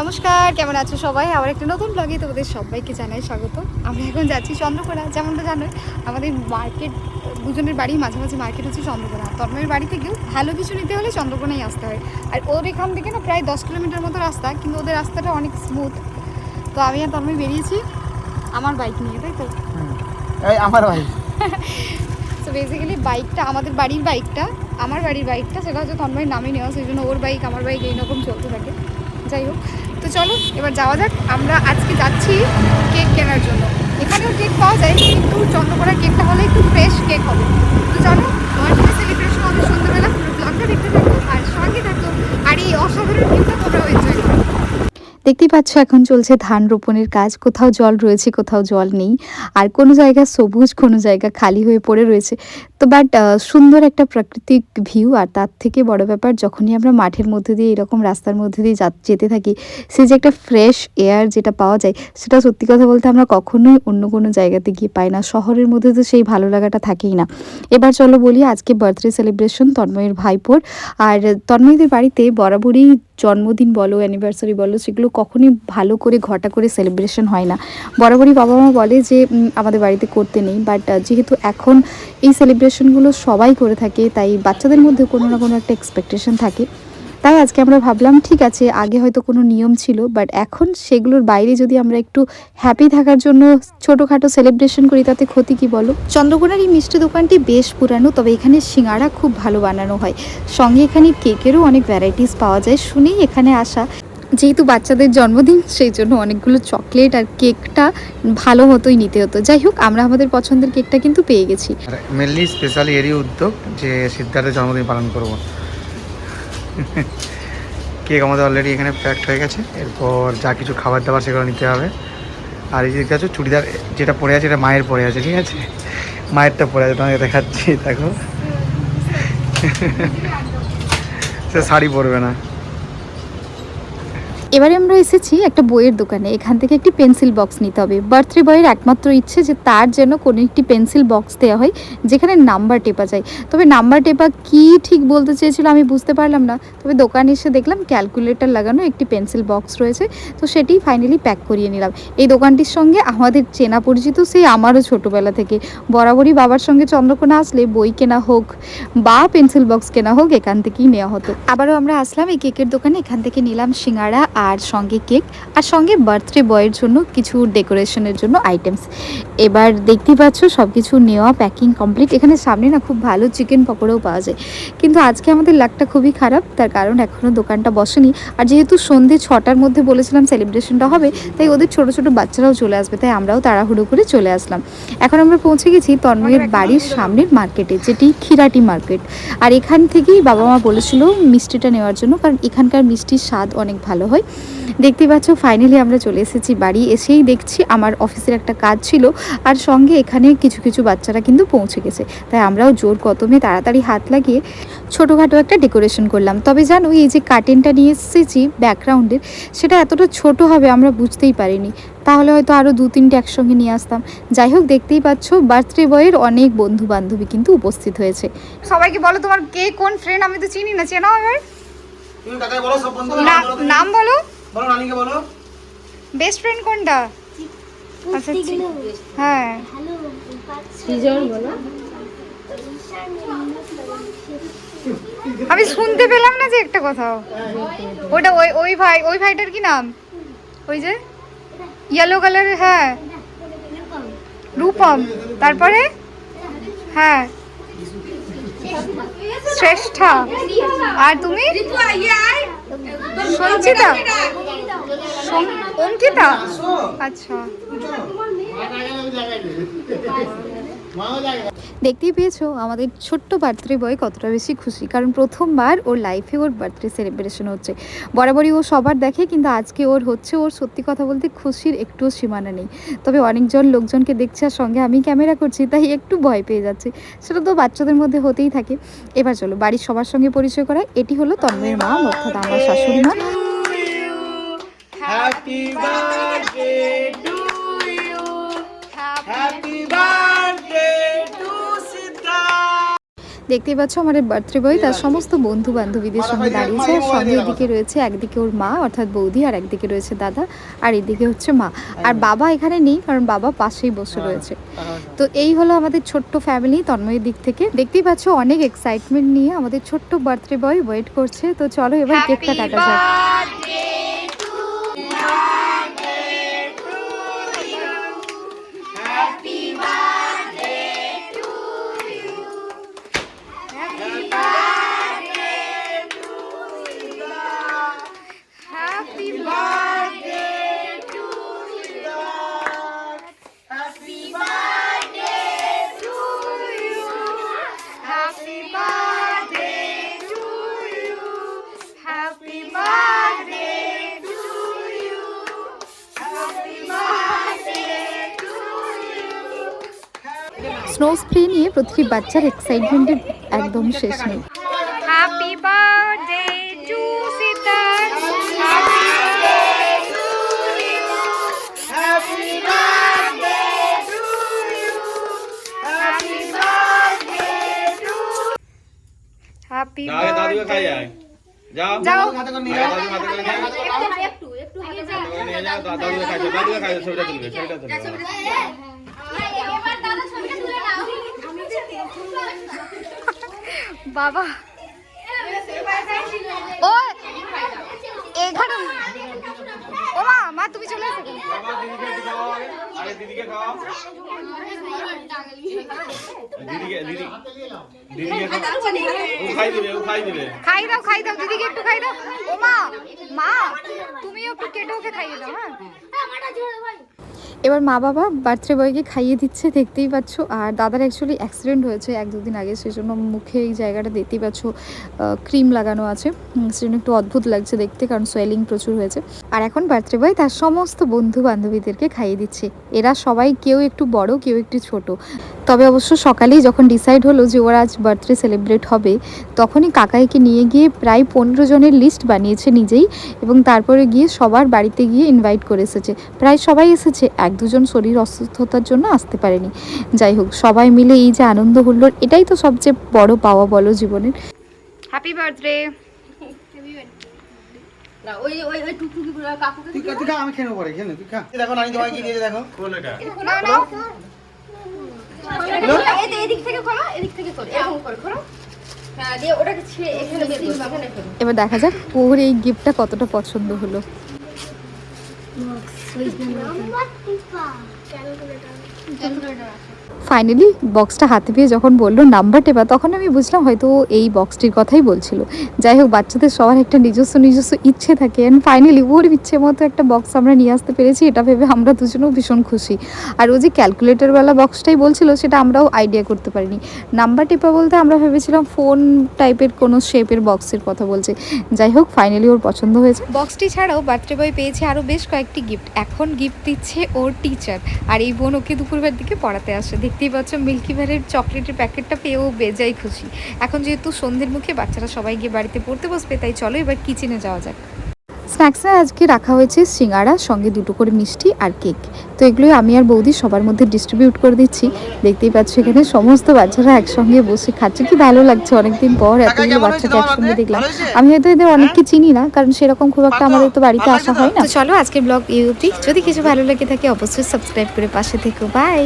নমস্কার কেমন আছো সবাই? আবার একটা নতুন ব্লগে তোমাদের সবাইকে জানাই স্বাগত। আমরা এখন যাচ্ছি চন্দ্রকোনা যেমনটা জানোই আমাদের মার্কেট দুজনের বাড়ি মাঝে মাঝে মার্কেট হচ্ছে চন্দ্রকোনা। তন্ময়ের বাড়ি থেকেও ভালো কিছু নিতে হলে চন্দ্রকোনায় আসতে হয়। আর ওর এখান থেকে না প্রায় দশ কিলোমিটার মতো রাস্তা কিন্তু ওদের রাস্তাটা অনেক স্মুথ তো আমি আর তন্ময় বেরিয়েছি আমার বাইক নিয়ে তাই তো? আমার ভাই তো বেসিক্যালি বাইকটা আমাদের বাড়ির বাইকটা আমার বাড়ির বাইকটা সেটা হচ্ছে তন্ময়ের নামে নেওয়া সেই জন্য ওর বাইক আমার বাইক এইরকম চলতে থাকে। যাই হোক তো চলো, এবার যাওয়া যাক। আমরা আজকে যাচ্ছি কেক কেনার জন্য। এখানেও কেক পাওয়া যায়, কিন্তু চন্দ্রকোনার কেকটা হলে একটু ফ্রেশ কেক হবে। তো চলো, তোমার সাথে সেলিব্রেশন হবে সন্ধ্যাবেলা পুরো ব্লগটা দেখতে থাকো আর সঙ্গে থাকো আর এই অসাধারণ ভিউটা তোমরাও এনজয় করো দেখতেই পাচ্ছ এখন চলছে ধান রোপণের কাজ। কোথাও জল রয়েছে, কোথাও জল নেই। আর কোনো জায়গা সবুজ, কোনো জায়গা খালি হয়ে পড়ে রয়েছে। তো বাট সুন্দর একটা প্রাকৃতিক ভিউ আর তার থেকে বড় ব্যাপার, যখনই আমরা মাঠের মধ্যে দিয়ে, এরকম রাস্তার মধ্যে দিয়ে যেতে থাকি সে যে একটা ফ্রেশ এয়ার যেটা পাওয়া যায়, সেটা সত্যি কথা বলতে আমরা কখনোই অন্য কোনো জায়গাতে গিয়ে পাই না। শহরের মধ্যে তো সেই ভালো লাগাটা থাকেই না। এবার চলো বলি আজকে বার্থডে সেলিব্রেশন তন্ময়ের ভাইপোর। আর তন্ময়দের বাড়িতে বরাবরই জন্মদিন বলো অ্যানিভার্সারি বলো, সেগুলো কখনই ভালো করে, ঘটা করে সেলিব্রেশন হয় না। বরাবরই বাবা মা বলে যে আমাদের বাড়িতে করতে নেই বাট যেহেতু এখন এই সেলিব্রেশনগুলো সবাই করে থাকে, তাই বাচ্চাদের মধ্যে কোনো না কোনো একটা এক্সপেকটেশন থাকে। তাই আজকে আমরা ভাবলাম, ঠিক আছে, আগে হয়তো কোনো নিয়ম ছিল বাট এখন সেগুলোর বাইরে যদি আমরা একটু হ্যাপি থাকার জন্য ছোটোখাটো সেলিব্রেশন করি, তাতে ক্ষতি কি বলো? চন্দ্রকোনার এই মিষ্টি দোকানটি বেশ পুরানো, তবে এখানে সিঙ্গারা খুব ভালো বানানো হয়। সঙ্গে এখানে কেকেরও অনেক ভ্যারাইটিস পাওয়া যায়, শুনেই এখানে আসা। যেহেতু বাচ্চাদের জন্মদিন, সেই জন্য অনেকগুলো চকলেট আর কেকটা ভালো মতোই নিতে হতো। যাই হোক, আমরা আমাদের পছন্দের কেকটা কিন্তু পেয়ে গেছি। মেনলি স্পেশালি এরই উদ্যোগ যে সিদ্ধার্থের জন্মদিন পালন করব। কেক আমাদের অলরেডি এখানে প্যাকড হয়ে গেছে। এরপর যা কিছু খাবার দাবার সেগুলো নিতে হবে। আর এই যে দেখতে পাচ্ছ, চুড়িদার যেটা পরে আছে, এটা মায়ের পরে আছে, ঠিক আছে? মায়েরটা পরে আছে তোমাকে দেখাচ্ছি, দেখো। সে শাড়ি পরবে না। এবারে আমরা এসেছি একটা বইয়ের দোকানে। এখান থেকে একটি পেন্সিল বক্স নিতে হবে। বার্থডে বয়ের একমাত্র ইচ্ছে যে তার যেন কোনো একটি পেন্সিল বক্স দেওয়া হয়, যেখানে নাম্বার টেপা যায়। তবে নাম্বার টেপা কি ঠিক বলতে চেয়েছিল আমি বুঝতে পারলাম না। তবে দোকানে এসে দেখলাম ক্যালকুলেটর লাগানো একটি পেন্সিল বক্স রয়েছে। তো সেটি ফাইনালি প্যাক করিয়ে নিলাম। এই দোকানটির সঙ্গে আমাদের চেনা পরিচিত সেই আমারও ছোটোবেলা থেকে। বরাবরই বাবার সঙ্গে চন্দ্রকোনা আসলে বই কেনা হোক বা পেন্সিল বক্স কেনা হোক এখান থেকেই নেওয়া হতো। আবারও আমরা আসলাম এই কেকের দোকানে। এখান থেকে নিলাম সিঙ্গারা আর সঙ্গে কেক আর সঙ্গে বার্থডে বয়ের জন্য কিছু ডেকোরেশনের জন্য আইটেমস। এবার দেখতেই পাচ্ছ সব কিছু নেওয়া, প্যাকিং কমপ্লিট। এখানে সামনে না খুব ভালো চিকেন পকোড়াও পাওয়া যায়। কিন্তু আজকে আমাদের লাকটা খুবই খারাপ, তার কারণ এখনও দোকানটা বসেনি। আর যেহেতু সন্ধে ছটার মধ্যে বলেছিলাম সেলিব্রেশনটা হবে, তাই ওদের ছোট ছোট বাচ্চারাও চলে আসবে, তাই আমরাও তাড়াহুড়ো করে চলে আসলাম। এখন আমরা পৌঁছে গেছি তন্ময়ের বাড়ির সামনের মার্কেটে, যেটি খিরাটি মার্কেট। আর এখান থেকেই বাবা মা বলেছিল মিষ্টিটা নেওয়ার জন্য, কারণ এখানকার মিষ্টির স্বাদ অনেক ভালো হয়। দেখতে পাচ্ছ ফাইনালি আমরা চলে এসেছি বাড়ি। এসেই দেখছি আমার অফিসের একটা কাজ ছিল, আর সঙ্গে এখানে কিছু কিছু বাচ্চারা কিন্তু পৌঁছে গেছে। তাই আমরাও জোর কদমে তাড়াতাড়ি হাত লাগিয়ে ছোটোখাটো একটা ডেকোরেশন করলাম। তবে জানো, এই যে কার্টেনটা নিয়ে এসেছি ব্যাকগ্রাউন্ডের সেটা এতটা ছোট হবে আমরা বুঝতেই পারিনি। তাহলে হয়তো আরও দু তিনটে একসঙ্গে নিয়ে আসতাম। যাই হোক, দেখতেই পাচ্ছ বার্থডে বয়ের অনেক বন্ধু বান্ধবী কিন্তু উপস্থিত হয়েছে। সবাইকে বলো তোমার কে, কোন ফ্রেন্ড আমি তো চিনি না, চেনাও এবার। তুমি কাকাই বলো সব বন্ধু নাম বলো। বলো নানিকে বলো। বেস্ট ফ্রেন্ড কোনটা? আচ্ছা হ্যাঁ। আমি শুনতে পেলাম না যে একটা কথাও। ওটা ওই ওই ভাই ওই ভাইটার কি নাম? ওই যে? ইয়েলো কালারের হ্যাঁ। রূপম তারপরে? হ্যাঁ। শ্রেষ্ঠা। আর তুমি? সঞ্চিতা। অঙ্কিতা? আচ্ছা। দেখতেই পেয়েছ, আমাদের ছোট্ট বার্থডে বয় কতটা বেশি খুশি, কারণ প্রথমবার ওর লাইফে ওর বার্থডে সেলিব্রেশন হচ্ছে। বরাবরই ও সবার দেখে, কিন্তু আজকে ওর হচ্ছে, ওর সত্যি কথা বলতে খুশির একটুও সীমানা নেই। তবে অনেকজন লোকজনকে দেখছে আর সঙ্গে আমি ক্যামেরা করছি, তাই একটু ভয় পেয়ে যাচ্ছে। সেটা তো বাচ্চাদের মধ্যে হতেই থাকে। এবার চলো, বাড়ির সবার সঙ্গে পরিচয় করা এটি হলো তন্ময়ের মা অর্থাৎ আমার শাশুড়ি মা। হ্যাপি বার্থডে দেখতেই পাচ্ছ আমার বার্থডে বয় তার সমস্ত বন্ধু বান্ধবীদের সঙ্গে দাঁড়িয়েছে। আর সঙ্গে এদিকে রয়েছে একদিকে ওর মা অর্থাৎ বৌদি আর একদিকে রয়েছে দাদা আর এদিকে হচ্ছে মা। আর বাবা এখানে নেই কারণ বাবা পাশেই বসে রয়েছে। তো এই হলো আমাদের ছোট্ট ফ্যামিলি তন্ময়ের দিক থেকে। দেখতেই পাচ্ছ অনেক এক্সাইটমেন্ট নিয়ে আমাদের ছোট্ট বার্থডে বয় ওয়েট করছে। তো চলো এবার কেকটা কাটা যাক। স্নো স্প্রে নিয়ে প্রতিটি বাচ্চার এক্সাইটমেন্টের একদম শেষ নেই happy birthday to sitar happy birthday to you happy birthday to you happy birthday to happy আগে দাদুকে খাই যায় যাও যাও আগে দাদু হাতে করে যাও হাতে করে নিয়ে যাও দা- দাদুকে খাই যাও দাদুকে খাই যাও ছবিটা তুলবে ছবিটা তুলবে বাবা। ও এখানে। ও মা মা তুমি চলে এসো বাবা দিদিকে একটু খাওয়াও আগে। আগে দিদিকে খাওয়াও। দিদিকে দিদি দিদিকে ও খাই দেবে ও খাই দেবে। খাই দাও খাই দাও দিদিকে একটু খাই দাও। ও মা মা তুমিও একটু কেটে ওকে খাইয়ে দাও হ্যাঁ। এবার মা বাবা বার্থডে বয়কে খাইয়ে দিচ্ছে, দেখতেই পাচ্ছ। আর দাদার অ্যাকচুয়ালি অ্যাক্সিডেন্ট হয়েছে এক দুদিন আগে সেই জন্য মুখে এই জায়গাটা দেখতেই পাচ্ছ ক্রিম লাগানো আছে। সেজন্য একটু অদ্ভুত লাগছে দেখতে, কারণ সোয়েলিং প্রচুর হয়েছে। আর এখন বার্থডে বয় তার সমস্ত বন্ধু বান্ধবীদেরকে খাইয়ে দিচ্ছে। এরা সবাই কেউ একটু বড় কেউ একটু ছোট। তবে অবশ্য সকালেই যখন ডিসাইড হলো যে ওরা আজ বার্থডে সেলিব্রেট হবে তখনই কাকাইকে নিয়ে গিয়ে প্রায় পনেরো জনের লিস্ট বানিয়েছে নিজেই এবং তারপরে গিয়ে সবার বাড়িতে গিয়ে ইনভাইট করে এসেছে। প্রায় সবাই এসেছে এক দুজন শরীর অসুস্থতার জন্য আসতে পারেনি। যাই হোক সবাই মিলে এই যে আনন্দ হুল্লোড় এটাই তো সবচেয়ে বড় পাওয়া বলো জীবনের। হ্যাপি বার্থডে না ওই ওই ওই টুকটুকি গুলো কাকুকে তুই তুই আমি খেয়ে পরে, খেয়ে তুই খা। দেখো নানি তোমায় কি দিয়েছে দেখো। কোন এটা এই যে এদিক থেকে খোলো এদিক থেকে খোলো এরকম করে খোলো। হ্যাঁ দিয়ে ওটাকে ছিঁড়ে এখানে বের করো এখানে ফেলো এবার দেখা যাক ওর এই গিফটটা কতটা পছন্দ হলো। ফাইনালি বক্সটা হাতে পেয়ে যখন বলল নাম্বার টেপা তখন আমি বুঝলাম হয়তো এই বক্সটির কথাই বলছিল। যাই হোক, বাচ্চাদের সবার একটা নিজস্ব নিজস্ব ইচ্ছে থাকে। অ্যান্ড ফাইনালি ওর ইচ্ছে মতো একটা বক্স আমরা নিয়ে আসতে পেরেছি, এটা ভেবে আমরা দুজনেও ভীষণ খুশি। আর ও যে ক্যালকুলেটরওয়ালা বক্সটাই বলছিল, সেটা আমরাও আইডিয়া করতে পারিনি। নাম্বার টেপা বলতে আমরা ভেবেছিলাম ফোন টাইপের কোনো শেপের বক্সের কথা বলছে। যাই হোক ফাইনালি ওর পছন্দ হয়েছে। বক্সটি ছাড়াও বার্থডে বয় পেয়েছে আরও বেশ কয়েকটি গিফট এখন গিফট দিচ্ছে ওর টিচার আর এই বোন ওকে দুপুরবের দিকে পড়াতে আসে। দেখতেই পাচ্ছ মিল্কি ভারের চকলেটের প্যাকেটটা পেয়েও বেজাই খুশি। এখন যেহেতু সন্ধ্যের মুখে বাচ্চারা সবাই গিয়ে বাড়িতে পড়তে বসবে তাই চলো এবার কিচেনে যাওয়া যাক। স্ন্যাক্সে আজকে রাখা হয়েছে সিঙ্গাড়া সঙ্গে দুটো করে মিষ্টি আর কেক তো এগুলোই আমি আর বৌদি সবার মধ্যে ডিস্ট্রিবিউট করে দিচ্ছি। দেখতেই পাচ্ছ এখানে সমস্ত বাচ্চারা একসঙ্গে বসে খাচ্ছে। কি ভালো লাগছে অনেকদিন পর এতগুলো বাচ্চাকে একসঙ্গে দেখলাম। আমি হয়তো এদের অনেককে চিনি না কারণ সেরকম খুব একটা আমাদের তো বাড়িতে আসা হয় না। চলো আজকের ব্লগ এই অবধি। যদি কিছু ভালো লেগে থাকে অবশ্যই সাবস্ক্রাইব করে পাশে থেকো। বাই